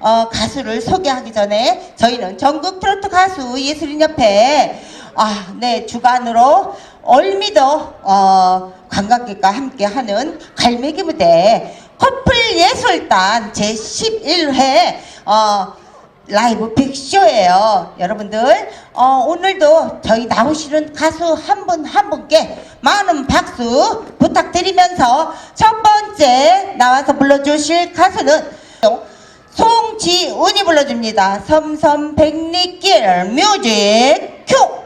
어, 가수를 소개하기 전에 저희는 전국 트로트 가수 예술인협회 아, 네, 주관으로 올미도 어, 관광객과 함께 하는 갈매기 무대 커플 예술단 제11회 어, 라이브 빅쇼예요. 여러분들 어, 오늘도 저희 나오시는 가수 한 분한 분께 많은 박수 부탁드리면서 첫 번째 나와서 불러주실 가수는 송지훈이 불러줍니다. 섬섬 백리길 뮤직 큐!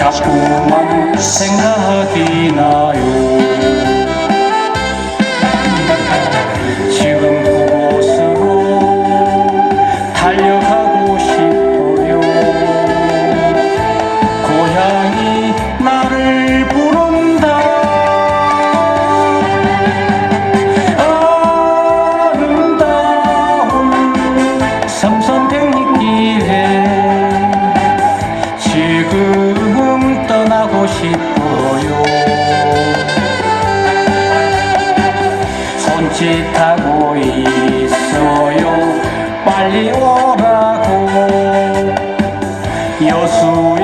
자꾸만 생각이 나요 싶어요. 손짓하고 있어요. 빨리 오라고. 여수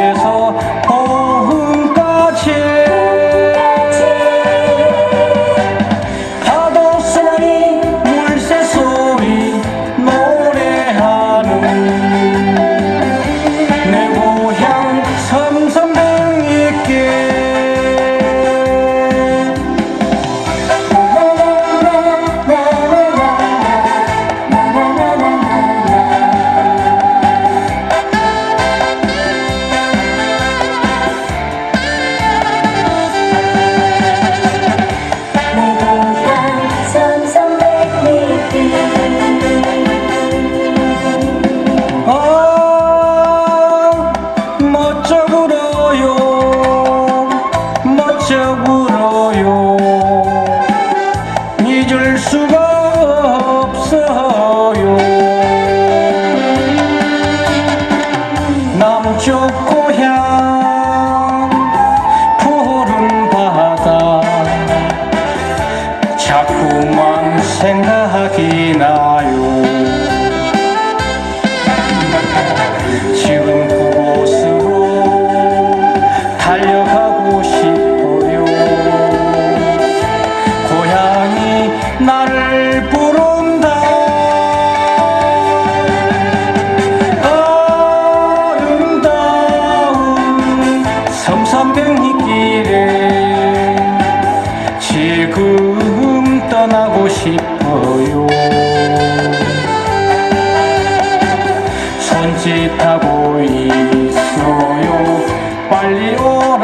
남쪽 고향 푸른 바다. 자꾸만 생각이 지금 떠나고 싶어요. 손짓하고 있어요. 빨리 오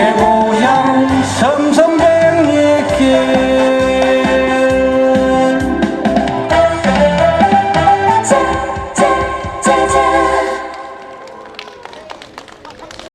tenemos